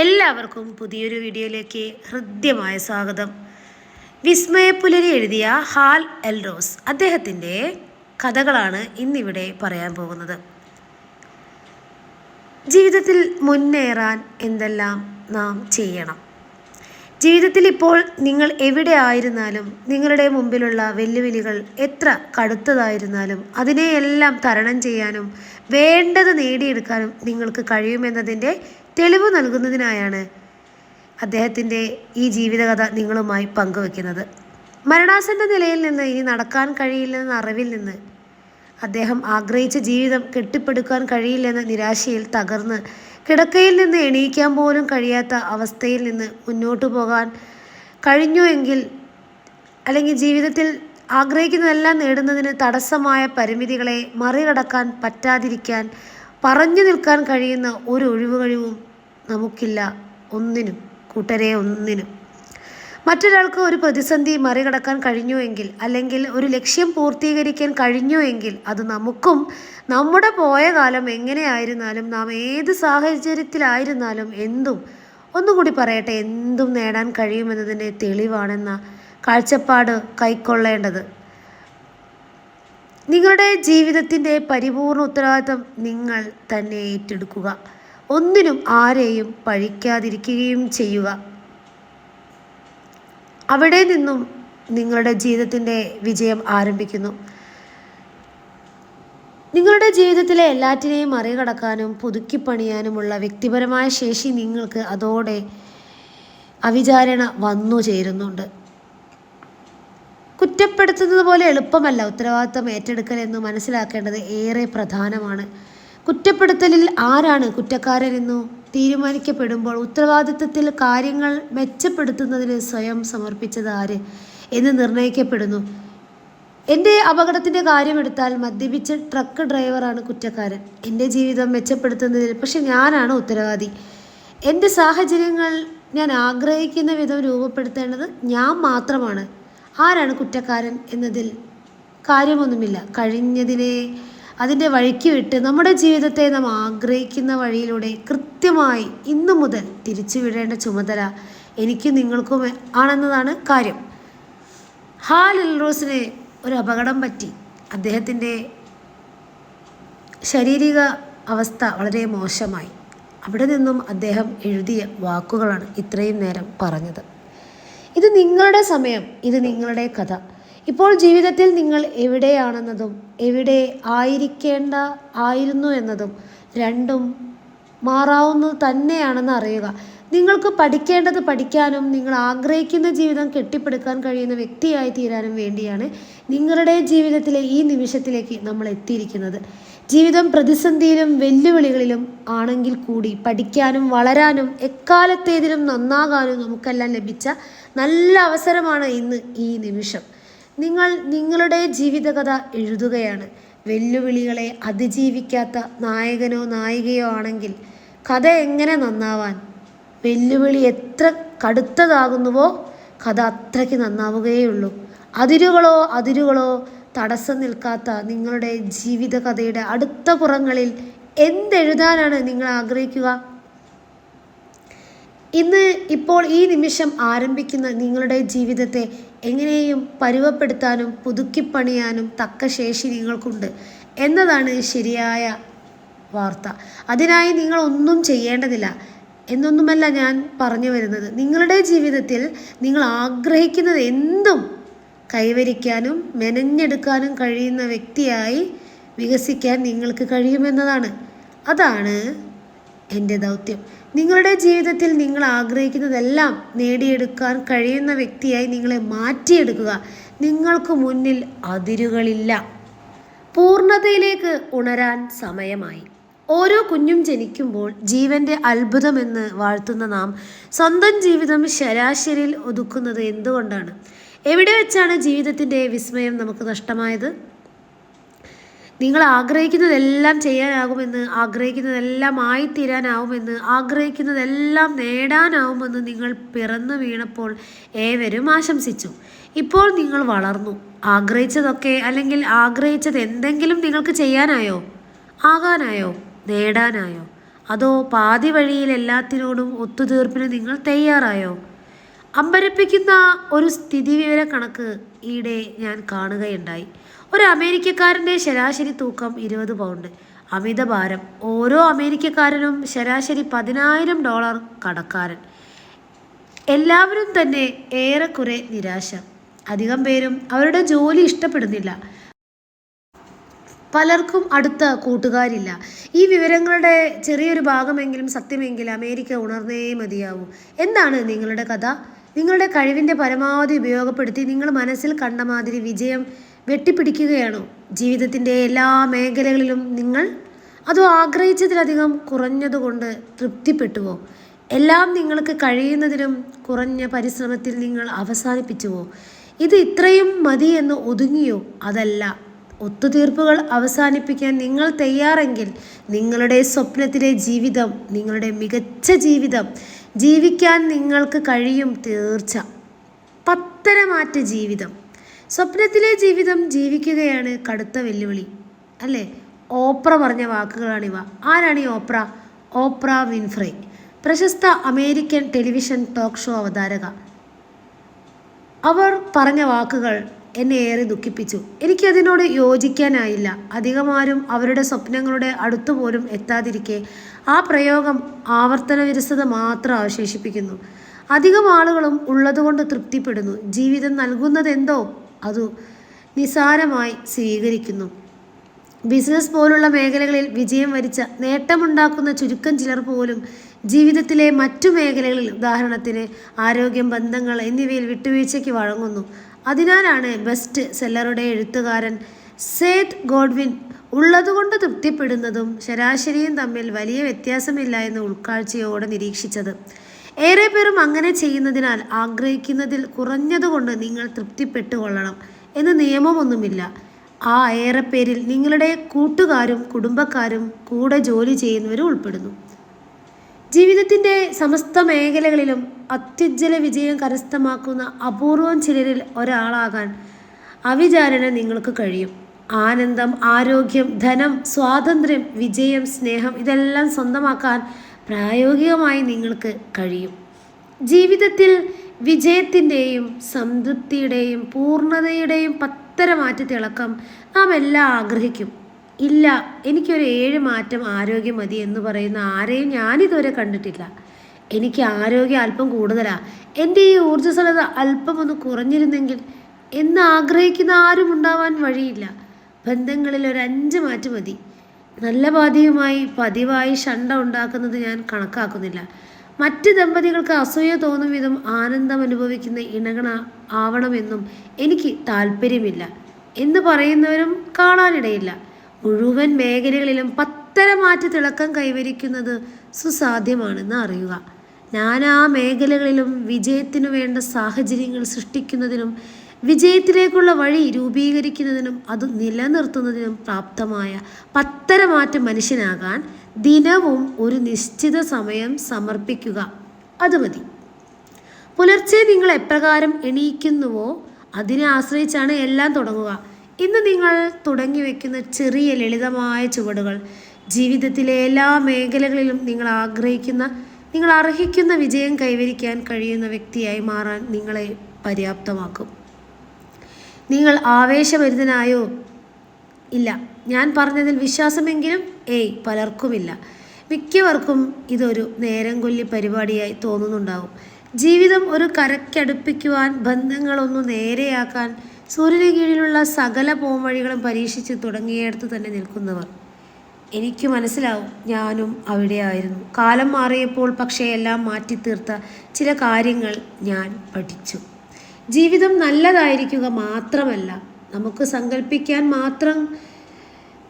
എല്ലാവർക്കും പുതിയൊരു വീഡിയോയിലേക്ക് ഹൃദ്യമായ സ്വാഗതം. വിസ്മയപ്പുലരി എഴുതിയ ഹാൽ എൽറോസ് അദ്ദേഹത്തിന്റെ കഥകളാണ് ഇന്നിവിടെ പറയാൻ പോകുന്നത്. ജീവിതത്തിൽ മുന്നേറാൻ എന്തെല്ലാം നാം ചെയ്യണം? ജീവിതത്തിൽ ഇപ്പോൾ നിങ്ങൾ എവിടെ ആയിരുന്നാലും നിങ്ങളുടെ മുമ്പിലുള്ള വെല്ലുവിളികൾ എത്ര കടുത്തതായിരുന്നാലും അതിനെയെല്ലാം തരണം ചെയ്യാനും വേണ്ടത് നേടിയെടുക്കാനും നിങ്ങൾക്ക് കഴിയുമെന്നതിന്റെ തെളിവ് നൽകുന്നതിനായാണ് അദ്ദേഹത്തിന്റെ ഈ ജീവിതകഥ നിങ്ങളുമായി പങ്കുവെക്കുന്നത്. മരണാസന്റെ നിലയിൽ നിന്ന് ഇനി നടക്കാൻ കഴിയില്ലെന്ന അറിവിൽ നിന്ന് അദ്ദേഹം ആഗ്രഹിച്ച ജീവിതം കെട്ടിപ്പടുക്കാൻ കഴിയില്ലെന്ന നിരാശയിൽ തകർന്ന് കിടക്കയിൽ നിന്ന് എണീക്കാൻ പോലും കഴിയാത്ത അവസ്ഥയിൽ നിന്ന് മുന്നോട്ടു പോകാൻ കഴിഞ്ഞു എങ്കിൽ അല്ലെങ്കിൽ ജീവിതത്തിൽ ആഗ്രഹിക്കുന്നതെല്ലാം നേടുന്നതിന് തടസ്സമായ പരിമിതികളെ മറികടക്കാൻ പറ്റാതിരിക്കാൻ പറഞ്ഞു നിൽക്കാൻ കഴിയുന്ന ഒരു ഒഴിവ് കഴിവും നമുക്കില്ല ഒന്നിനും കൂട്ടരെ ഒന്നിനും. മറ്റൊരാൾക്ക് ഒരു പ്രതിസന്ധി മറികടക്കാൻ കഴിഞ്ഞുവെങ്കിൽ അല്ലെങ്കിൽ ഒരു ലക്ഷ്യം പൂർത്തീകരിക്കാൻ കഴിഞ്ഞുവെങ്കിൽ അത് നമുക്കും നമ്മുടെ പോയ കാലം എങ്ങനെയായിരുന്നാലും നാം ഏത് സാഹചര്യത്തിലായിരുന്നാലും എന്തും ഒന്നുകൂടി പറയട്ടെ എന്തും നേടാൻ കഴിയുമെന്നതിന്റെ തെളിവാണെന്ന കാഴ്ചപ്പാട് കൈക്കൊള്ളേണ്ടത്. നിങ്ങളുടെ ജീവിതത്തിന്റെ പരിപൂർണ ഉത്തരവാദിത്തം നിങ്ങൾ തന്നെ ഏറ്റെടുക്കുക. ഒന്നിനും ആരെയും പഴിക്കാതിരിക്കുകയും ചെയ്യുക. അവിടെ നിന്നും നിങ്ങളുടെ ജീവിതത്തിന്റെ വിജയം ആരംഭിക്കുന്നു. നിങ്ങളുടെ ജീവിതത്തിലെ എല്ലാറ്റിനെയും മറികടക്കാനും പുതുക്കിപ്പണിയാനുമുള്ള വ്യക്തിപരമായ ശേഷി നിങ്ങൾക്ക് അതോടെ അവിചാരണ വന്നു ചേരുന്നുണ്ട്. കുറ്റപ്പെടുത്തുന്നത് പോലെ എളുപ്പമല്ല ഉത്തരവാദിത്തം ഏറ്റെടുക്കൽ എന്ന് മനസ്സിലാക്കേണ്ടത് ഏറെ പ്രധാനമാണ്. കുറ്റപ്പെടുത്തലിൽ ആരാണ് കുറ്റക്കാരനെന്നു തീരുമാനിക്കപ്പെടുമ്പോൾ ഉത്തരവാദിത്തത്തിൽ കാര്യങ്ങൾ മെച്ചപ്പെടുത്തുന്നതിന് സ്വയം സമർപ്പിച്ചത് ആര് എന്ന് നിർണയിക്കപ്പെടുന്നു. എന്റെ അപകടത്തിന്റെ കാര്യമെടുത്താൽ മദ്യപിച്ച ട്രക്ക് ഡ്രൈവറാണ് കുറ്റക്കാരൻ. എന്റെ ജീവിതം മെച്ചപ്പെടുത്തുന്നതിൽ പക്ഷെ ഞാനാണ് ഉത്തരവാദി. എന്റെ സാഹചര്യങ്ങൾ ഞാൻ ആഗ്രഹിക്കുന്ന വിധം രൂപപ്പെടുത്തേണ്ടത് ഞാൻ മാത്രമാണ്. ആരാണ് കുറ്റക്കാരൻ എന്നതിൽ കാര്യമൊന്നുമില്ല. കഴിഞ്ഞതിനെ അതിന്റെ വഴിക്ക് വിട്ട് നമ്മുടെ ജീവിതത്തെ നാം ആഗ്രഹിക്കുന്ന വഴിയിലൂടെ കൃത്യമായി ഇന്നു മുതൽ തിരിച്ചു വിടേണ്ട ചുമതല എനിക്ക് നിങ്ങൾക്കും ആണെന്നതാണ് കാര്യം. ഹാൽ എൽറോസിന് ഒരു അപകടം പറ്റി. അദ്ദേഹത്തിന്റെ ശാരീരിക അവസ്ഥ വളരെ മോശമായി. അവിടെ നിന്നും അദ്ദേഹം എഴുതിയ വാക്കുകളാണ് ഇത്രയും നേരം പറഞ്ഞത്. ഇത് നിങ്ങളുടെ സമയം ഇത് നിങ്ങളുടെ കഥ. ഇപ്പോൾ ജീവിതത്തിൽ നിങ്ങൾ എവിടെയാണെന്നതും എവിടെ ആയിരിക്കേണ്ട ആയിരുന്നു എന്നതും രണ്ടും മാറാവുന്നത് തന്നെയാണെന്ന് അറിയുക. നിങ്ങൾക്ക് പഠിക്കേണ്ടത് പഠിക്കാനും നിങ്ങൾ ആഗ്രഹിക്കുന്ന ജീവിതം കെട്ടിപ്പടുക്കാൻ കഴിയുന്ന വ്യക്തിയായി തീരാനും വേണ്ടിയാണ് നിങ്ങളുടെ ജീവിതത്തിലെ ഈ നിമിഷത്തിലേക്ക് നമ്മൾ എത്തിയിരിക്കുന്നത്. ജീവിതം പ്രതിസന്ധിയിലും വെല്ലുവിളികളിലും ആണെങ്കിൽ കൂടി പഠിക്കാനും വളരാനും എക്കാലത്തേതിലും നന്നാകാനും നമുക്കെല്ലാം ലഭിച്ച നല്ല അവസരമാണ് ഇന്ന് ഈ നിമിഷം. നിങ്ങൾ നിങ്ങളുടെ ജീവിതകഥ എഴുതുകയാണ്. വെല്ലുവിളികളെ അതിജീവിക്കാത്ത നായകനോ നായികയോ ആണെങ്കിൽ കഥ എങ്ങനെ നന്നാവാൻ? വെല്ലുവിളി എത്ര കടുത്തതാകുന്നുവോ കഥ അത്രയ്ക്ക് നന്നാവുകയുള്ളൂ അതിരുകളോ അതിരുകളോ തടസ്സം നിൽക്കാത്ത നിങ്ങളുടെ ജീവിതകഥയുടെ അടുത്ത പുറങ്ങളിൽ എന്തെഴുതാനാണ് നിങ്ങൾ ആഗ്രഹിക്കുക? ഇന്ന് ഇപ്പോൾ ഈ നിമിഷം ആരംഭിക്കുന്ന നിങ്ങളുടെ ജീവിതത്തെ എങ്ങനെയും പരുവപ്പെടുത്താനും പുതുക്കിപ്പണിയാനും തക്ക ശേഷി നിങ്ങൾക്കുണ്ട് എന്നതാണ് ശരിയായ വാർത്ത. അതിനായി നിങ്ങൾ ഒന്നും ചെയ്യേണ്ടതില്ല എന്നൊന്നുമല്ല ഞാൻ പറഞ്ഞു വരുന്നത്. നിങ്ങളുടെ ജീവിതത്തിൽ നിങ്ങൾ ആഗ്രഹിക്കുന്നത് എന്തും കൈവരിക്കാനും മെനഞ്ഞെടുക്കാനും കഴിയുന്ന വ്യക്തിയായി വികസിക്കാൻ നിങ്ങൾക്ക് കഴിയുമെന്നതാണ്. അതാണ് എന്റെ ദൗത്യം. നിങ്ങളുടെ ജീവിതത്തിൽ നിങ്ങൾ ആഗ്രഹിക്കുന്നതെല്ലാം നേടിയെടുക്കാൻ കഴിയുന്ന വ്യക്തിയായി നിങ്ങളെ മാറ്റിയെടുക്കുക. നിങ്ങൾക്ക് മുന്നിൽ അതിരുകളില്ല. പൂർണതയിലേക്ക് ഉണരാൻ സമയമായി. ഓരോ കുഞ്ഞും ജനിക്കുമ്പോൾ ജീവന്റെ അത്ഭുതമെന്ന് വാഴ്ത്തുന്ന നാം സ്വന്തം ജീവിതം ശരാശരിയിൽ ഒതുക്കുന്നത് എന്തുകൊണ്ടാണ്? എവിടെ വെച്ചാണ് ജീവിതത്തിന്റെ വിസ്മയം നമുക്ക് നഷ്ടമായത്? നിങ്ങൾ ആഗ്രഹിക്കുന്നതെല്ലാം ചെയ്യാനാകുമെന്ന് ആഗ്രഹിക്കുന്നതെല്ലാം ആയിത്തീരാനാവുമെന്ന് ആഗ്രഹിക്കുന്നതെല്ലാം നേടാനാവുമെന്ന് നിങ്ങൾ പിറന്നു വീണപ്പോൾ ഏവരും ആശംസിച്ചു. ഇപ്പോൾ നിങ്ങൾ വളർന്നു. ആഗ്രഹിച്ചതൊക്കെ അല്ലെങ്കിൽ ആഗ്രഹിച്ചത് എന്തെങ്കിലും നിങ്ങൾക്ക് ചെയ്യാനായോ? ആകാനായോ? നേടാനായോ? അതോ പാതി വഴിയിൽ എല്ലാത്തിനോടും ഒത്തുതീർപ്പിന് നിങ്ങൾ തയ്യാറായോ? അമ്പരപ്പിക്കുന്ന ഒരു സ്ഥിതിവിവര കണക്ക് ഈയിടെ ഞാൻ കാണുകയുണ്ടായി. ഒരു അമേരിക്കക്കാരന്റെ ശരാശരി തൂക്കം ഇരുപത് പൗണ്ട്. അമിതഭാരം ഓരോ അമേരിക്കക്കാരനും ശരാശരി പതിനായിരം ഡോളർ കടക്കാരൻ. എല്ലാവരും തന്നെ ഏറെക്കുറെ നിരാശ. അധികം പേരും അവരുടെ ജോലി ഇഷ്ടപ്പെടുന്നില്ല. പലർക്കും അടുത്ത കൂട്ടുകാരില്ല. ഈ വിവരങ്ങളുടെ ചെറിയൊരു ഭാഗമെങ്കിലും സത്യമെങ്കിൽ അമേരിക്ക ഉണർന്നേ മതിയാവൂ. എന്താണ് നിങ്ങളുടെ കഥ? നിങ്ങളുടെ കഴിവിന്റെ പരമാവധി ഉപയോഗപ്പെടുത്തി നിങ്ങൾ മനസ്സിൽ കണ്ട മാതിരി വിജയം വെട്ടിപ്പിടിക്കുകയാണോ? ജീവിതത്തിന്റെ എല്ലാ മേഖലകളിലും നിങ്ങൾ? അതോ ആഗ്രഹിച്ചതിലധികം കുറഞ്ഞതുകൊണ്ട് തൃപ്തിപ്പെട്ടുവോ? എല്ലാം നിങ്ങൾക്ക് കഴിയുന്നതിലും കുറഞ്ഞ പരിശ്രമത്തിൽ നിങ്ങൾ അവസാനിപ്പിച്ചുവോ? ഇത് ഇത്രയും മതി എന്ന് ഒതുങ്ങിയോ? അതല്ല. ഒത്തുതീർപ്പുകൾ അവസാനിപ്പിക്കാൻ നിങ്ങൾ തയ്യാറെങ്കിൽ നിങ്ങളുടെ സ്വപ്നത്തിലെ ജീവിതം നിങ്ങളുടെ മികച്ച ജീവിതം ജീവിക്കാൻ നിങ്ങൾക്ക് കഴിയും തീർച്ച. പത്തരമാറ്റ ജീവിതം. സ്വപ്നത്തിലെ ജീവിതം ജീവിക്കുകയാണ് കടുത്ത വെല്ലുവിളി. അല്ലേ? ഓപ്ര പറഞ്ഞ വാക്കുകളാണിവ. ആരാണ് ഈ ഓപ്ര? Oprah Winfrey. പ്രശസ്ത അമേരിക്കൻ ടെലിവിഷൻ ടോക്ക് ഷോ അവതാരക. അവർ പറഞ്ഞ വാക്കുകൾ എന്നെ ഏറെ ദുഃഖിപ്പിച്ചു. എനിക്കതിനോട് യോജിക്കാനായില്ല. അധികമാരും അവരുടെ സ്വപ്നങ്ങളുടെ അടുത്തുപോലും എത്താതിരിക്കെ ആ പ്രയോഗം ആവർത്തന വിരസത മാത്രം അവശേഷിപ്പിക്കുന്നു. അധികം ആളുകളും ഉള്ളതുകൊണ്ട് തൃപ്തിപ്പെടുന്നു. ജീവിതം നൽകുന്നതെന്തോ? അതു നിസാരമായി സ്വീകരിക്കുന്നു. ബിസിനസ് പോലുള്ള മേഖലകളിൽ വിജയം വരിച്ച നേട്ടമുണ്ടാക്കുന്ന ചുരുക്കം ചിലർ പോലും ജീവിതത്തിലെ മറ്റു മേഖലകളിൽ ഉദാഹരണത്തിന് ആരോഗ്യം ബന്ധങ്ങൾ എന്നിവയിൽ വിട്ടുവീഴ്ചയ്ക്ക് വഴങ്ങുന്നു. അതിനാലാണ് ബെസ്റ്റ് സെല്ലറുടെ എഴുത്തുകാരൻ സേത്ത് ഗോഡ്വിൻ ഉള്ളതുകൊണ്ട് തൃപ്തിപ്പെടുന്നതും ശരാശരിയും തമ്മിൽ വലിയ വ്യത്യാസമില്ല എന്ന് ഉൾക്കാഴ്ചയോടെ നിരീക്ഷിച്ചത്. ഏറെ പേരും അങ്ങനെ ചെയ്യുന്നതിനാൽ ആഗ്രഹിക്കുന്നതിൽ കുറഞ്ഞതുകൊണ്ട് നിങ്ങൾ തൃപ്തിപ്പെട്ടുകൊള്ളണം എന്ന് നിയമമൊന്നുമില്ല. ആ ഏറെ പേരിൽ നിങ്ങളുടെ കൂട്ടുകാരും കുടുംബക്കാരും കൂടെ ജോലി ചെയ്യുന്നവരും ഉൾപ്പെടുന്നു. ജീവിതത്തിന്റെ സമസ്ത മേഖലകളിലും അത്യുജ്വല വിജയം കരസ്ഥമാക്കുന്ന അപൂർവം ചിലരിൽ ഒരാളാകാൻ അവിചാരണ നിങ്ങൾക്ക് കഴിയും. ആനന്ദം ആരോഗ്യം ധനം സ്വാതന്ത്ര്യം വിജയം സ്നേഹം ഇതെല്ലാം സ്വന്തമാക്കാൻ പ്രായോഗികമായി നിങ്ങൾക്ക് കഴിയും. ജീവിതത്തിൽ വിജയത്തിന്റെയും സംതൃപ്തിയുടെയും പൂർണതയുടെയും പത്തര മാറ്റി തിളക്കം നാം എല്ലാം ആഗ്രഹിക്കും. ഇല്ല എനിക്കൊരു ഏഴ് മാറ്റം ആരോഗ്യം മതി എന്ന് പറയുന്ന ആരെയും ഞാനിതുവരെ കണ്ടിട്ടില്ല. എനിക്ക് ആരോഗ്യം അല്പം കൂടുതലാണ് എന്റെ ഈ ഊർജസ്വലത അല്പം ഒന്ന് കുറഞ്ഞിരുന്നെങ്കിൽ എന്ന് ആഗ്രഹിക്കുന്ന ആരും ഉണ്ടാവാൻ വഴിയില്ല. ബന്ധങ്ങളിൽ ഒരു അഞ്ച് മാറ്റം മതി. നല്ല പാതിയുമായി പതിവായി ഷണ്ട ഉണ്ടാക്കുന്നത് ഞാൻ കണക്കാക്കുന്നില്ല. മറ്റ് ദമ്പതികൾക്ക് അസൂയ തോന്നും വിധം ആനന്ദം അനുഭവിക്കുന്ന ഇണകണ ആവണമെന്നും എനിക്ക് താല്പര്യമില്ല. എന്ന് പറയുന്നവരും കാണാനിടയില്ല. മുഴുവൻ മേഖലകളിലും പത്തര മാറ്റി തിളക്കം കൈവരിക്കുന്നത് സുസാധ്യമാണെന്ന് അറിയുക. ഞാൻ ആ മേഖലകളിലും വിജയത്തിനു വേണ്ട സാഹചര്യങ്ങൾ സൃഷ്ടിക്കുന്നതിനും വിജയത്തിലേക്കുള്ള വഴി രൂപീകരിക്കുന്നതിനും അത് നിലനിർത്തുന്നതിനും പ്രാപ്തമായ പത്തരമാറ്റം മനുഷ്യനാകാൻ ദിനവും ഒരു നിശ്ചിത സമയം സമർപ്പിക്കുക. അത് മതി. പുലർച്ചെ നിങ്ങൾ എപ്രകാരം എണീക്കുന്നുവോ അതിനെ ആശ്രയിച്ചാണ് എല്ലാം തുടങ്ങുക. ഇന്ന് നിങ്ങൾ തുടങ്ങി വയ്ക്കുന്ന ചെറിയ ലളിതമായ ചുവടുകൾ ജീവിതത്തിലെ എല്ലാ മേഖലകളിലും നിങ്ങൾ ആഗ്രഹിക്കുന്ന നിങ്ങൾ അർഹിക്കുന്ന വിജയം കൈവരിക്കാൻ കഴിയുന്ന വ്യക്തിയായി മാറാൻ നിങ്ങളെ പര്യാപ്തമാക്കും. നിങ്ങൾ ആവേശഭരിതനായോ? ഇല്ല. ഞാൻ പറഞ്ഞതിൽ വിശ്വാസമെങ്കിലും ഏയ് പലർക്കുമില്ല. മിക്കവർക്കും ഇതൊരു നേരം കൊല്ലി പരിപാടിയായി തോന്നുന്നുണ്ടാവും. ജീവിതം ഒരു കരക്കടുപ്പിക്കുവാൻ ബന്ധങ്ങളൊന്നു നേരെയാക്കാൻ സൂര്യന് കീഴിലുള്ള സകല പോംവഴികളും പരീക്ഷിച്ച് തുടങ്ങിയടുത്ത് തന്നെ നിൽക്കുന്നവർ. എനിക്ക് മനസ്സിലാവും ഞാനും അവിടെയായിരുന്നു. കാലം മാറിയപ്പോൾ പക്ഷേ എല്ലാം മാറ്റിത്തീർത്ത ചില കാര്യങ്ങൾ ഞാൻ പഠിച്ചു. ജീവിതം നല്ലതായിരിക്കുക മാത്രമല്ല നമുക്ക് സങ്കല്പിക്കാൻ മാത്രം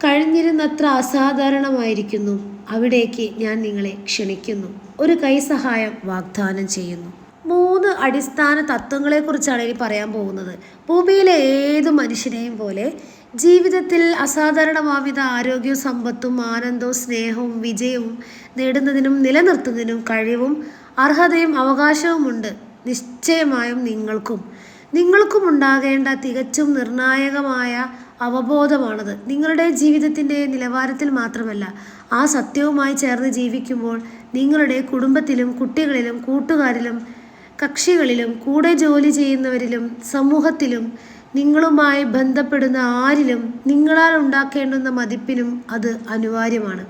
കഴിഞ്ഞിരുന്നത്ര അസാധാരണമായിരിക്കുന്നു. അവിടേക്ക് ഞാൻ നിങ്ങളെ ക്ഷണിക്കുന്നു. ഒരു കൈസഹായം വാഗ്ദാനം ചെയ്യുന്നു. മൂന്ന് അടിസ്ഥാന തത്വങ്ങളെക്കുറിച്ചാണ് ഇനി പറയാൻ പോകുന്നത്. ഭൂമിയിലെ ഏത് മനുഷ്യനെയും പോലെ ജീവിതത്തിൽ അസാധാരണമാവിധ ആരോഗ്യവും സമ്പത്തും ആനന്ദവും സ്നേഹവും വിജയവും നേടുന്നതിനും നിലനിർത്തുന്നതിനും കഴിവും അർഹതയും അവകാശവുമുണ്ട്. നിശ്ചയമായും നിങ്ങൾക്കും. നിങ്ങൾക്കും ഉണ്ടാകേണ്ട തികച്ചും നിർണായകമായ അവബോധമാണത്. നിങ്ങളുടെ ജീവിതത്തിന്റെ നിലവാരത്തിൽ മാത്രമല്ല ആ സത്യവുമായി ചേർന്ന് ജീവിക്കുമ്പോൾ നിങ്ങളുടെ കുടുംബത്തിലും കുട്ടികളിലും കൂട്ടുകാരിലും കക്ഷികളിലും കൂടെ ജോലി ചെയ്യുന്നവരിലും സമൂഹത്തിലും നിങ്ങളുമായി ബന്ധപ്പെടുന്ന ആരിലും നിങ്ങളാൽ ഉണ്ടാക്കേണ്ടുന്ന മതിപ്പിനും അത് അനിവാര്യമാണ്.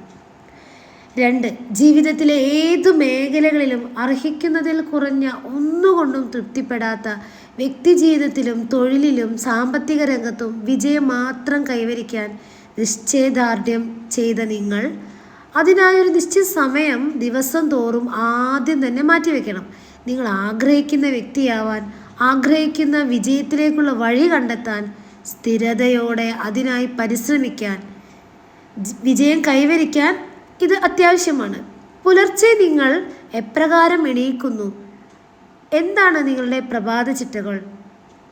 രണ്ട് ജീവിതത്തിലെ ഏതു മേഖലകളിലും അർഹിക്കുന്നതിൽ കുറഞ്ഞ ഒന്നുകൊണ്ടും തൃപ്തിപ്പെടാത്ത വ്യക്തി ജീവിതത്തിലും തൊഴിലിലും സാമ്പത്തിക രംഗത്തും വിജയം മാത്രം കൈവരിക്കാൻ നിശ്ചയദാർഢ്യം ചെയ്ത നിങ്ങൾ അതിനായൊരു നിശ്ചിത സമയം ദിവസം തോറും ആദ്യം തന്നെ മാറ്റിവെക്കണം. നിങ്ങൾ ആഗ്രഹിക്കുന്ന വ്യക്തിയാവാൻ ആഗ്രഹിക്കുന്ന വിജയത്തിലേക്കുള്ള വഴി കണ്ടെത്താൻ സ്ഥിരതയോടെ അതിനായി പരിശ്രമിക്കാൻ വിജയം കൈവരിക്കാൻ ഇത് അത്യാവശ്യമാണ്. പുലർച്ചെ നിങ്ങൾ എപ്രകാരം എണീക്കുന്നു? എന്താണ് നിങ്ങളുടെ പ്രഭാത ചിട്ടകൾ?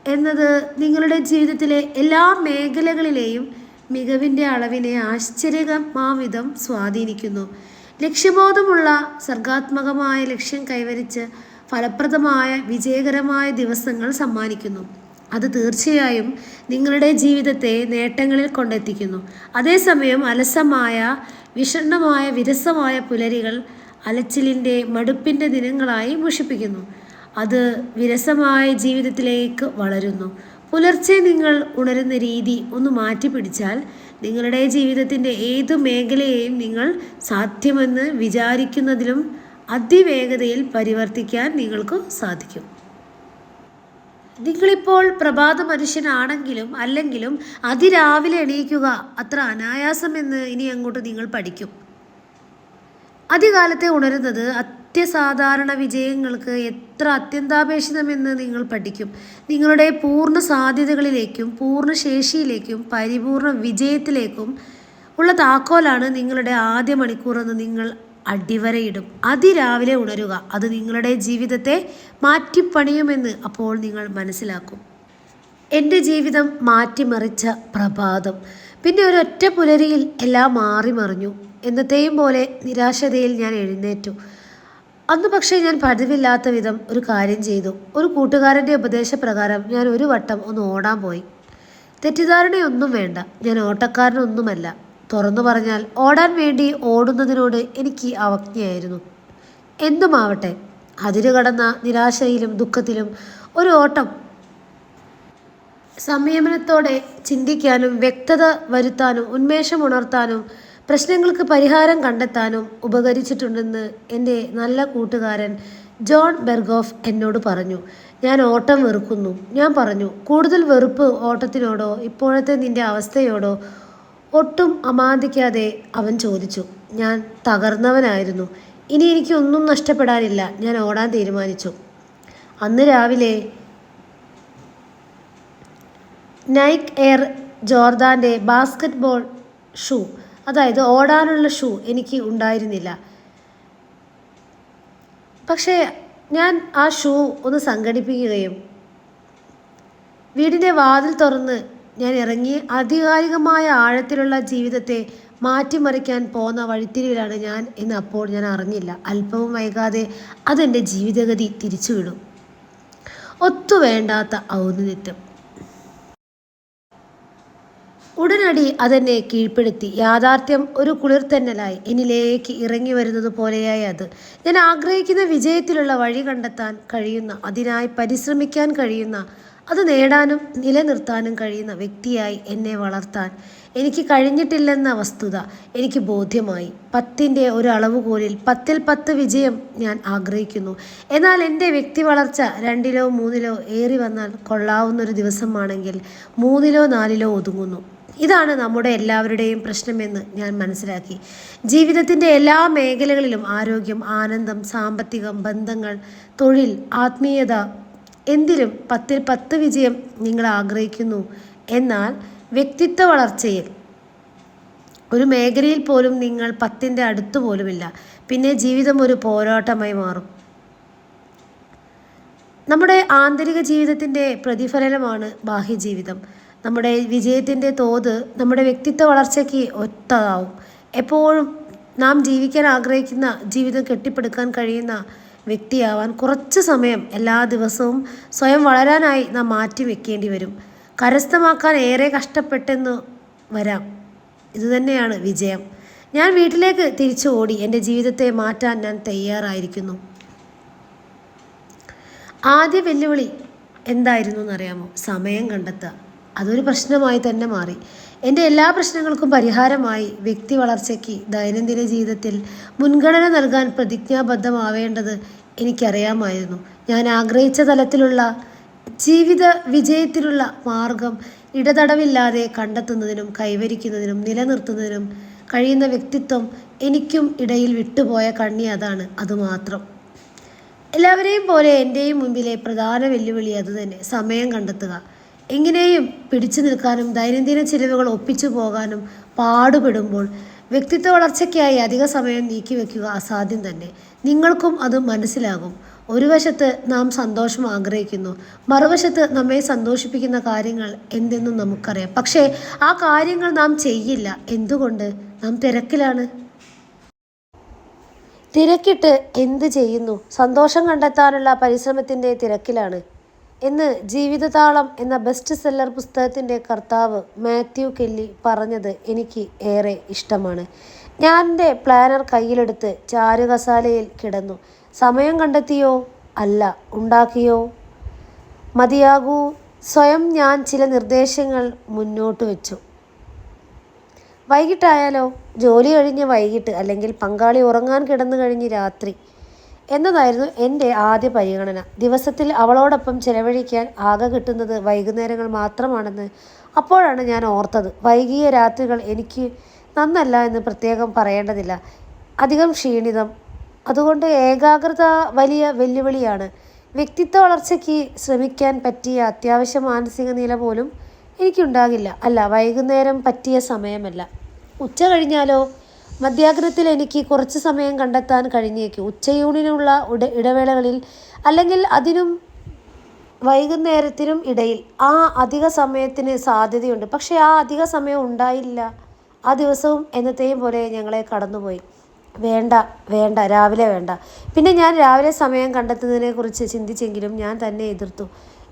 എന്നത് നിങ്ങളുടെ ജീവിതത്തിലെ എല്ലാ മേഖലകളിലെയും മികവിന്റെ അളവിനെ ആശ്ചര്യമാവിധം സ്വാധീനിക്കുന്നു. ലക്ഷ്യബോധമുള്ള സർഗാത്മകമായ ലക്ഷ്യം കൈവരിച്ച് ഫലപ്രദമായ വിജയകരമായ ദിവസങ്ങൾ സമ്മാനിക്കുന്നു. അത് തീർച്ചയായും നിങ്ങളുടെ ജീവിതത്തെ നേട്ടങ്ങളിൽ കൊണ്ടെത്തിക്കുന്നു. അതേസമയം അലസമായ വിഷണ്ണമായ വിരസമായ പുലരികൾ അലച്ചിലിന്റെ മടുപ്പിന്റെ ദിനങ്ങളായി മുഷിപ്പിക്കുന്നു. അത് വിരസമായ ജീവിതത്തിലേക്ക് വളരുന്നു. പുലർച്ചെ നിങ്ങൾ ഉണരുന്ന രീതി ഒന്ന് മാറ്റി പിടിച്ചാൽ നിങ്ങളുടെ ജീവിതത്തിന്റെ ഏതു മേഖലയെയും നിങ്ങൾ സാധ്യമെന്ന് വിചാരിക്കുന്നതിലും അതിവേഗതയിൽ പരിവർത്തിക്കാൻ നിങ്ങൾക്ക് സാധിക്കും. നിങ്ങളിപ്പോൾ പ്രഭാത മനുഷ്യനാണെങ്കിലും അല്ലെങ്കിലും അതിരാവിലെ എണീക്കുക അത്ര അനായാസമെന്ന് ഇനി അങ്ങോട്ട് നിങ്ങൾ പഠിക്കും. അതികാലത്തെ ഉണരുന്നത് അത്യസാധാരണ വിജയങ്ങൾക്ക് എത്ര അത്യന്താപേക്ഷിതമെന്ന് നിങ്ങൾ പഠിക്കും. നിങ്ങളുടെ പൂർണ സാധ്യതകളിലേക്കും പൂർണ ശേഷിയിലേക്കും പരിപൂർണ വിജയത്തിലേക്കും ഉള്ള താക്കോലാണ് നിങ്ങളുടെ ആദ്യ മണിക്കൂറെന്ന് നിങ്ങൾ അടിവരയിടും. അതിരാവിലെ ഉണരുക. അത് നിങ്ങളുടെ ജീവിതത്തെ മാറ്റിപ്പണിയുമെന്ന് അപ്പോൾ നിങ്ങൾ മനസ്സിലാക്കും. എന്റെ ജീവിതം മാറ്റിമറിച്ച പ്രഭാതം. പിന്നെ ഒരൊറ്റ പുലരിയിൽ എല്ലാം മാറി മറിഞ്ഞു എന്നത്തെയും പോലെ നിരാശതയിൽ ഞാൻ എഴുന്നേറ്റു. അന്ന് പക്ഷേ ഞാൻ പതിവില്ലാത്ത വിധം ഒരു കാര്യം ചെയ്തു. ഒരു കൂട്ടുകാരന്റെ ഉപദേശപ്രകാരം ഞാൻ ഒരു വട്ടം ഒന്ന് ഓടാൻ പോയി. തെറ്റിദ്ധാരണയൊന്നും വേണ്ട. ഞാൻ ഓട്ടക്കാരനൊന്നുമല്ല. തുറന്നു പറഞ്ഞാൽ ഓടാൻ വേണ്ടി ഓടുന്നതിനോട് എനിക്ക് അവജ്ഞയായിരുന്നു. എന്തുമാവട്ടെ അതിരു കടന്ന നിരാശയിലും ദുഃഖത്തിലും ഒരു ഓട്ടം. സംയമനത്തോടെ ചിന്തിക്കാനും വ്യക്തത വരുത്താനും ഉന്മേഷം ഉണർത്താനും പ്രശ്നങ്ങൾക്ക് പരിഹാരം കണ്ടെത്താനും ഉപകരിച്ചിട്ടുണ്ടെന്ന് എന്റെ നല്ല കൂട്ടുകാരൻ ജോൺ ബെർഗോഫ് എന്നോട് പറഞ്ഞു. ഞാൻ ഓട്ടം വെറുക്കുന്നു. ഞാൻ പറഞ്ഞു കൂടുതൽ വെറുപ്പ് ഓട്ടത്തിനോടോ ഇപ്പോഴത്തെ നിന്റെ അവസ്ഥയോടോ ഒട്ടും അമാന്തിക്കാതെ അവൻ ചോദിച്ചു ഞാൻ തകർന്നവനായിരുന്നു. ഇനി എനിക്ക് ഒന്നും നഷ്ടപ്പെടാനില്ല. ഞാൻ ഓടാൻ തീരുമാനിച്ചു. അന്ന് രാവിലെ നൈക്ക് എയർ ജോർദാന്റെ ബാസ്ക്കറ്റ് ബോൾ ഷൂ അതായത് ഓടാനുള്ള ഷൂ എനിക്ക് ഉണ്ടായിരുന്നില്ല. പക്ഷേ ഞാൻ ആ ഷൂ ഒന്ന് സംഘടിപ്പിക്കുകയും വീടിന്റെ വാതിൽ തുറന്ന് ഞാൻ ഇറങ്ങി ആധികാരികമായ ആഴത്തിലുള്ള ജീവിതത്തെ മാറ്റിമറിക്കാൻ പോകുന്ന വഴിത്തിരിവിലാണ് ഞാൻ എന്ന് അപ്പോൾ ഞാൻ അറിഞ്ഞില്ല. അല്പവും വൈകാതെ അതെന്റെ ജീവിതഗതി തിരിച്ചു വിടും. ഒത്തുവേണ്ടാത്ത ഔന്നത്യം. ഉടനടി അതെന്നെ കീഴ്പ്പെടുത്തി. യാഥാർത്ഥ്യം ഒരു കുളിർത്തന്നലായി. എന്നിലേക്ക് ഇറങ്ങി വരുന്നത് പോലെയായി അത്. ഞാൻ ആഗ്രഹിക്കുന്ന വിജയത്തിലുള്ള വഴി കണ്ടെത്താൻ കഴിയുന്ന അതിനായി പരിശ്രമിക്കാൻ കഴിയുന്ന അത് നേടാനും നിലനിർത്താനും കഴിയുന്ന വ്യക്തിയായി എന്നെ വളർത്താൻ എനിക്ക് കഴിഞ്ഞിട്ടില്ലെന്ന വസ്തുത എനിക്ക് ബോധ്യമായി. പത്തിന്റെ ഒരു അളവുകോലിൽ പത്തിൽ പത്ത് വിജയം ഞാൻ ആഗ്രഹിക്കുന്നു. എന്നാൽ എന്റെ വ്യക്തി വളർച്ച രണ്ടിലോ മൂന്നിലോ ഏറി വന്നാൽ കൊള്ളാവുന്നൊരു ദിവസമാണെങ്കിൽ മൂന്നിലോ നാലിലോ ഒതുങ്ങുന്നു. ഇതാണ് നമ്മുടെ എല്ലാവരുടെയും പ്രശ്നമെന്ന് ഞാൻ മനസ്സിലാക്കി. ജീവിതത്തിന്റെ എല്ലാ മേഖലകളിലും ആരോഗ്യം ആനന്ദം സാമ്പത്തികം ബന്ധങ്ങൾ തൊഴിൽ ആത്മീയത എന്തിലും പത്തിൽ പത്ത് വിജയം നിങ്ങൾ ആഗ്രഹിക്കുന്നു. എന്നാൽ വ്യക്തിത്വ വളർച്ചയിൽ ഒരു മേഖലയിൽ പോലും നിങ്ങൾ പത്തിന്റെ അടുത്ത് പോലുമില്ല. പിന്നെ ജീവിതം ഒരു പോരാട്ടമായി മാറും. നമ്മുടെ ആന്തരിക ജീവിതത്തിന്റെ പ്രതിഫലനമാണ് ബാഹ്യ ജീവിതം. നമ്മുടെ വിജയത്തിന്റെ തോത് നമ്മുടെ വ്യക്തിത്വ വളർച്ചയ്ക്ക് ഒത്തതാവും. എപ്പോഴും നാം ജീവിക്കാൻ ആഗ്രഹിക്കുന്ന ജീവിതം കെട്ടിപ്പടുക്കാൻ കഴിയുന്ന വ്യക്തിയാവാൻ കുറച്ച് സമയം എല്ലാ ദിവസവും സ്വയം വളരാനായി നാം മാറ്റി വെക്കേണ്ടി വരും. കരസ്ഥമാക്കാൻ ഏറെ കഷ്ടപ്പെട്ടെന്ന് വരാം. ഇതുതന്നെയാണ് വിജയം. ഞാൻ വീട്ടിലേക്ക് തിരിച്ചു ഓടി. എന്റെ ജീവിതത്തെ മാറ്റാൻ ഞാൻ തയ്യാറായിരിക്കുന്നു. ആദ്യ വെല്ലുവിളി എന്തായിരുന്നു എന്നറിയാമോ സമയം കണ്ടെത്തുക. അതൊരു പ്രശ്നമായി തന്നെ മാറി. എന്റെ എല്ലാ പ്രശ്നങ്ങൾക്കും പരിഹാരമായി വ്യക്തി വളർച്ചയ്ക്ക് ദൈനംദിന ജീവിതത്തിൽ മുൻഗണന നൽകാൻ പ്രതിജ്ഞാബദ്ധമാവേണ്ടത് എനിക്കറിയാമായിരുന്നു. ഞാൻ ആഗ്രഹിച്ച തലത്തിലുള്ള ജീവിത വിജയത്തിലുള്ള മാർഗം ഇടതടവില്ലാതെ കണ്ടെത്തുന്നതിനും കൈവരിക്കുന്നതിനും നിലനിർത്തുന്നതിനും കഴിയുന്ന വ്യക്തിത്വം എനിക്കും ഇടയിൽ വിട്ടുപോയ കണ്ണി അതാണ്. അതുമാത്രം എല്ലാവരെയും പോലെ എന്റെയും മുമ്പിലെ പ്രധാന വെല്ലുവിളി അതുതന്നെ സമയം കണ്ടെത്തുക. എങ്ങനെയും പിടിച്ചു നിൽക്കാനും ദൈനംദിന ചിലവുകൾ ഒപ്പിച്ചു പോകാനും പാടുപെടുമ്പോൾ വ്യക്തിത്വ വളർച്ചയ്ക്കായി അധിക സമയം നീക്കിവെക്കുക അസാധ്യം തന്നെ. നിങ്ങൾക്കും അത് മനസ്സിലാകും. ഒരു വശത്ത് നാം സന്തോഷം ആഗ്രഹിക്കുന്നു മറുവശത്ത് നമ്മെ സന്തോഷിപ്പിക്കുന്ന കാര്യങ്ങൾ എന്തെന്നും നമുക്കറിയാം. പക്ഷേ ആ കാര്യങ്ങൾ നാം ചെയ്യില്ല. എന്തുകൊണ്ട്? നാം തിരക്കിലാണ്. തിരക്കിട്ട് എന്ത് ചെയ്യുന്നു? സന്തോഷം കണ്ടെത്താനുള്ള പരിശ്രമത്തിന്റെ തിരക്കിലാണ്. എന്ന് ജീവിതതാളം എന്ന ബെസ്റ്റ് സെല്ലർ പുസ്തകത്തിന്റെ കർത്താവ് മാത്യു കെല്ലി പറഞ്ഞത് എനിക്ക് ഏറെ ഇഷ്ടമാണ്. ഞാൻ എന്റെ പ്ലാനർ കയ്യിലെടുത്ത് ചാരുകസാലയിൽ കിടന്നു. സമയം കണ്ടെത്തിയോ? അല്ല. ഉണ്ടാക്കിയോ? മതിയാകൂ. സ്വയം ഞാൻ ചില നിർദ്ദേശങ്ങൾ മുന്നോട്ട് വെച്ചു. വൈകിട്ടായാലോ? ജോലി കഴിഞ്ഞ് വൈകിട്ട് അല്ലെങ്കിൽ പങ്കാളി ഉറങ്ങാൻ കിടന്നു കഴിഞ്ഞ് രാത്രി. എന്നതായിരുന്നു എന്റെ ആദ്യ പരിഗണന. ദിവസത്തിൽ അവളോടൊപ്പം ചിലവഴിക്കാൻ ആകെ കിട്ടുന്നത് വൈകുന്നേരങ്ങൾ മാത്രമാണെന്ന് അപ്പോഴാണ് ഞാൻ ഓർത്തത്. വൈകിയ രാത്രികൾ എനിക്ക് നന്നല്ല എന്ന് പ്രത്യേകം പറയേണ്ടതില്ല. അധികം ക്ഷീണിതം. അതുകൊണ്ട് ഏകാഗ്രത വലിയ വെല്ലുവിളിയാണ്. വ്യക്തിത്വ വളർച്ചയ്ക്ക് ശ്രമിക്കാൻ പറ്റിയ അത്യാവശ്യ മാനസിക നില പോലും എനിക്കുണ്ടാകില്ല. അല്ല വൈകുന്നേരം പറ്റിയ സമയമല്ല. ഉച്ച കഴിഞ്ഞാലോ മധ്യാഹ്നത്തിൽ എനിക്ക് കുറച്ച് സമയം കണ്ടെത്താൻ കഴിഞ്ഞേക്കും. ഉച്ചയൂണിനുള്ള ഉട ഇടവേളകളിൽ അല്ലെങ്കിൽ അതിനും വൈകുന്നേരത്തിനും ഇടയിൽ. ആ അധിക സമയത്തിന് സാധ്യതയുണ്ട്. പക്ഷേ ആ അധിക സമയം ഉണ്ടായില്ല. ആ ദിവസവും എന്നത്തെയും പോലെ ഞങ്ങളെ കടന്നുപോയി. വേണ്ട വേണ്ട രാവിലെ വേണ്ട. പിന്നെ ഞാൻ രാവിലെ സമയം കണ്ടെത്തുന്നതിനെക്കുറിച്ച് ചിന്തിച്ചെങ്കിലും ഞാൻ തന്നെ എതിർത്തു.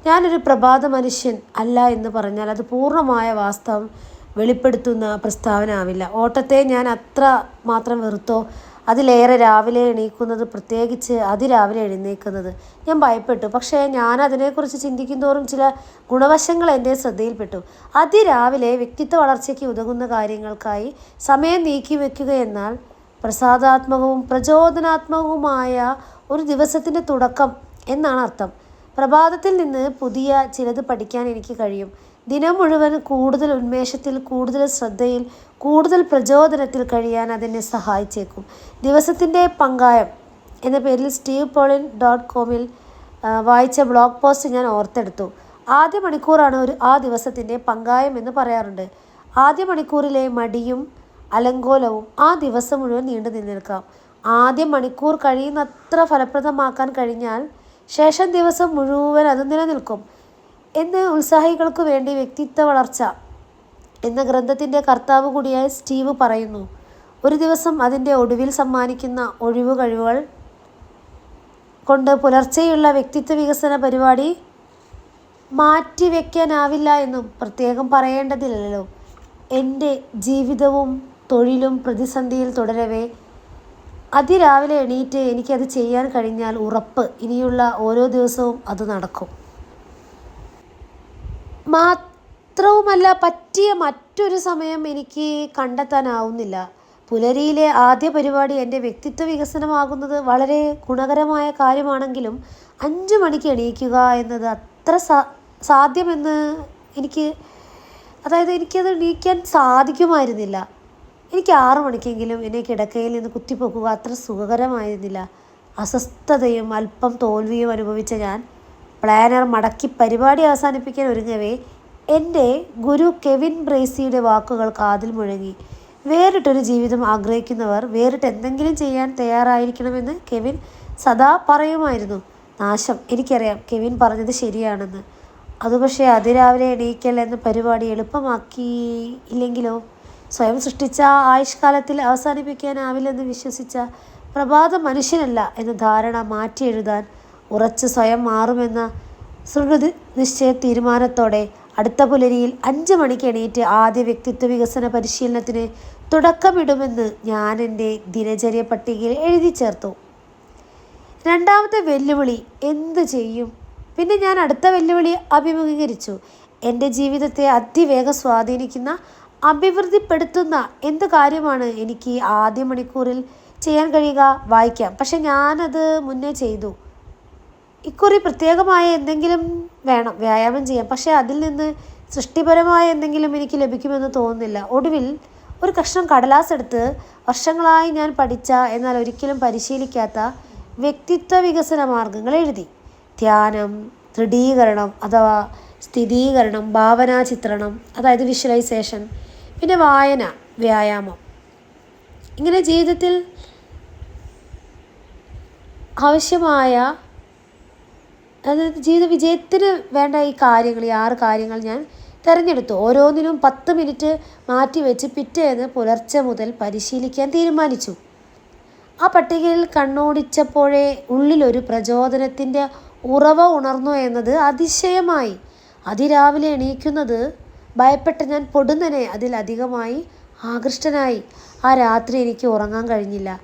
ഞാനൊരു പ്രഭാത മനുഷ്യൻ അല്ല എന്ന് പറഞ്ഞാൽ അത് പൂർണമായ വാസ്തവം. വെളിപ്പെടുത്തുന്ന പ്രസ്താവന ആവില്ല ഓട്ടത്തെ ഞാൻ അത്ര മാത്രം വെറുത്തോ അതിലേറെ രാവിലെ എണീക്കുന്നത് പ്രത്യേകിച്ച് അതിരാവിലെ എഴുന്നേൽക്കുന്നത് ഞാൻ ഭയപ്പെട്ടു. പക്ഷേ ഞാൻ അതിനെക്കുറിച്ച് ചിന്തിക്കുന്തോറും ചില ഗുണവശങ്ങൾ എന്റെ ശ്രദ്ധയിൽപ്പെട്ടു. അതിരാവിലെ വ്യക്തിത്വ വളർച്ചയ്ക്ക് ഉതകുന്ന കാര്യങ്ങൾക്കായി സമയം നീക്കി വയ്ക്കുക എന്നാൽ പ്രസാദാത്മകവും പ്രചോദനാത്മകവുമായ ഒരു ദിവസത്തിന്റെ തുടക്കം എന്നാണ് അർത്ഥം. പ്രഭാതത്തിൽ നിന്ന് പുതിയ ചിലത് പഠിക്കാൻ എനിക്ക് കഴിയും. ദിനം മുഴുവൻ കൂടുതൽ ഉന്മേഷത്തിൽ കൂടുതൽ ശ്രദ്ധയിൽ കൂടുതൽ പ്രചോദനത്തിൽ കഴിയാൻ അതിനെ സഹായിച്ചേക്കും. ദിവസത്തിന്റെ പങ്കായം എന്ന പേരിൽ സ്റ്റീവ് പോളിൻ ഡോട്ട് കോമിൽ വായിച്ച ബ്ലോഗ് പോസ്റ്റ് ഞാൻ ഓർത്തെടുത്തു. ആദ്യ മണിക്കൂറാണ് ഒരു ആ ദിവസത്തിന്റെ പങ്കായം എന്ന് പറയാറുണ്ട്. ആദ്യ മണിക്കൂറിലെ മടിയും അലങ്കോലവും ആ ദിവസം മുഴുവൻ നീണ്ടു നിന്നേൽക്കാം ആദ്യ മണിക്കൂർ കഴിയുന്നത്ര ഫലപ്രദമാക്കാൻ കഴിഞ്ഞാൽ ശേഷം ദിവസം മുഴുവൻ അത് നിലനിൽക്കും. എന്ന് ഉത്സാഹികൾക്ക് വേണ്ടി വ്യക്തിത്വ വളർച്ച എന്ന ഗ്രന്ഥത്തിന്റെ കർത്താവ് കൂടിയായ സ്റ്റീവ് പറയുന്നു. ഒരു ദിവസം അതിന്റെ ഒടുവിൽ സമ്മാനിക്കുന്ന ഒഴിവു കഴിവുകൾ കൊണ്ട് പുലർച്ചെയുള്ള വ്യക്തിത്വ വികസന പരിപാടി മാറ്റിവെക്കാനാവില്ല എന്നും പ്രത്യേകം പറയേണ്ടതില്ലല്ലോ. എന്റെ ജീവിതവും തൊഴിലും പ്രതിസന്ധിയിൽ തുടരവേ. അതിരാവിലെ എണീറ്റ് എനിക്കത് ചെയ്യാൻ കഴിഞ്ഞാൽ ഉറപ്പ്. ഇനിയുള്ള ഓരോ ദിവസവും അത് നടക്കും. മാത്രവുമല്ല പറ്റിയ മറ്റൊരു സമയം എനിക്ക് കണ്ടെത്താനാവുന്നില്ല. പുലരിയിലെ ആദ്യ പരിപാടി എന്റെ വ്യക്തിത്വ വികസനമാകുന്നത് വളരെ ഗുണകരമായ കാര്യമാണെങ്കിലും അഞ്ച് മണിക്ക് എണീക്കുക എന്നത് അത്ര സാ സാധ്യമെന്ന് എനിക്ക് അതായത് എനിക്കത് എണീക്കാൻ സാധിക്കുമായിരുന്നില്ല. എനിക്ക് ആറു മണിക്കെങ്കിലും എന്നെ കിടക്കയിൽ നിന്ന് കുത്തിപ്പൊക്കുക അത്ര സുഖകരമായിരുന്നില്ല. അസ്വസ്ഥതയും അല്പം തോൽവിയും അനുഭവിച്ച ഞാൻ പ്ലാനർ മടക്കി പരിപാടി അവസാനിപ്പിക്കാൻ ഒരുങ്ങവേ എന്റെ ഗുരു കെവിൻ ബ്രേസിയുടെ വാക്കുകൾ കാതിൽ മുഴങ്ങി. വേറിട്ടൊരു ജീവിതം ആഗ്രഹിക്കുന്നവർ വേറിട്ട് എന്തെങ്കിലും ചെയ്യാൻ തയ്യാറായിരിക്കണമെന്ന് കെവിൻ സദാ പറയുമായിരുന്നു. നാശം എനിക്കറിയാം കെവിൻ പറഞ്ഞത് ശരിയാണെന്ന്. അത് പക്ഷേ അതിരാവിലെ എണീക്കൽ എന്ന പരിപാടി എളുപ്പമാക്കി ഇല്ലെങ്കിലോ സ്വയം സൃഷ്ടിച്ച ആയുഷ്കാലത്തിൽ അവസാനിപ്പിക്കാനാവില്ലെന്ന് വിശ്വസിച്ച പ്രഭാത മനുഷ്യനല്ല എന്ന ധാരണ മാറ്റി എഴുതാൻ ഉറച്ച് സ്വയം മാറുമെന്ന സുഹൃതി നിശ്ചയ തീരുമാനത്തോടെ അടുത്ത പുലരിയിൽ അഞ്ച് മണിക്ക് എണീറ്റ് ആദ്യ വ്യക്തിത്വ വികസന പരിശീലനത്തിന് തുടക്കമിടുമെന്ന് ഞാൻ എന്റെ ദിനചര്യ പട്ടികയിൽ എഴുതി ചേർത്തു. രണ്ടാമത്തെ വെല്ലുവിളി എന്ത് ചെയ്യും? പിന്നെ ഞാൻ അടുത്ത വെല്ലുവിളി അഭിമുഖീകരിച്ചു. എന്റെ ജീവിതത്തെ അതിവേഗം സ്വാധീനിക്കുന്ന അഭിവൃദ്ധിപ്പെടുത്തുന്ന എന്ത് കാര്യമാണ് എനിക്ക് ആദ്യ മണിക്കൂറിൽ ചെയ്യാൻ കഴിയുക? വായിക്കാം. പക്ഷെ ഞാനത് മുന്നേ ചെയ്തു. ഇക്കുറി പ്രത്യേകമായ എന്തെങ്കിലും വേണം വ്യായാമം ചെയ്യാം പക്ഷേ അതിൽ നിന്ന് സൃഷ്ടിപരമായ എന്തെങ്കിലും എനിക്ക് ലഭിക്കുമെന്ന് തോന്നുന്നില്ല. ഒടുവിൽ ഒരു കഷ്ണം കടലാസ് എടുത്ത് വർഷങ്ങളായി ഞാൻ പഠിച്ച എന്നാൽ ഒരിക്കലും പരിശീലിക്കാത്ത വ്യക്തിത്വ വികസന മാർഗങ്ങൾ എഴുതി. ധ്യാനം ദൃഢീകരണം അഥവാ സ്ഥിരീകരണം ഭാവനാ ചിത്രണം അതായത് വിഷ്വലൈസേഷൻ പിന്നെ വായന വ്യായാമം. ഇങ്ങനെ ജീവിതത്തിൽ ആവശ്യമായ അതായത് ജീവിത വിജയത്തിന് വേണ്ട ഈ കാര്യങ്ങൾ ഈ ആറ് കാര്യങ്ങൾ ഞാൻ തിരഞ്ഞെടുത്തു. ഓരോന്നിനും പത്ത് മിനിറ്റ് മാറ്റി വെച്ച് പിറ്റേന്ന് പുലർച്ചെ മുതൽ പരിശീലിക്കാൻ തീരുമാനിച്ചു. ആ പട്ടികയിൽ കണ്ണോടിച്ചപ്പോഴേ ഉള്ളിലൊരു പ്രചോദനത്തിന്റെ ഉറവ ഉണർന്നു എന്നത് അതിശയമായി. അതിരാവിലെ എണീക്കുന്നത് ഭയപ്പെട്ട് ഞാൻ പൊടുന്നനെ അതിലധികമായി ആകൃഷ്ടനായി. ആ രാത്രി എനിക്ക് ഉറങ്ങാൻ കഴിഞ്ഞില്ല.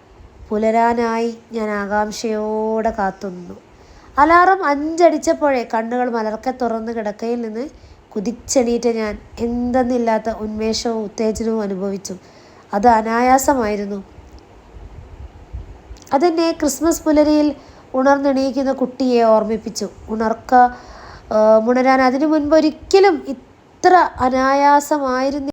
പുലരാനായി ഞാൻ ആകാംക്ഷയോടെ കാത്തുനിന്നു. അലാറം അഞ്ചടിച്ചപ്പോഴേ കണ്ണുകൾ മലർക്കെ തുറന്ന് കിടക്കയിൽ നിന്ന് കുതിച്ചെണീറ്റ ഞാൻ എന്തെന്നില്ലാത്ത ഉന്മേഷവും ഉത്തേജനവും അനുഭവിച്ചു. അത് അനായാസമായിരുന്നു. അതെന്നെ ക്രിസ്മസ് പുലരിയിൽ ഉണർന്നെണീക്കുന്ന കുട്ടിയെ ഓർമ്മിപ്പിച്ചു. ഉണർക്ക മുണരാൻ അതിനു മുൻപ് ഒരിക്കലും ഇത്ര അനായാസമായിരുന്നില്ല.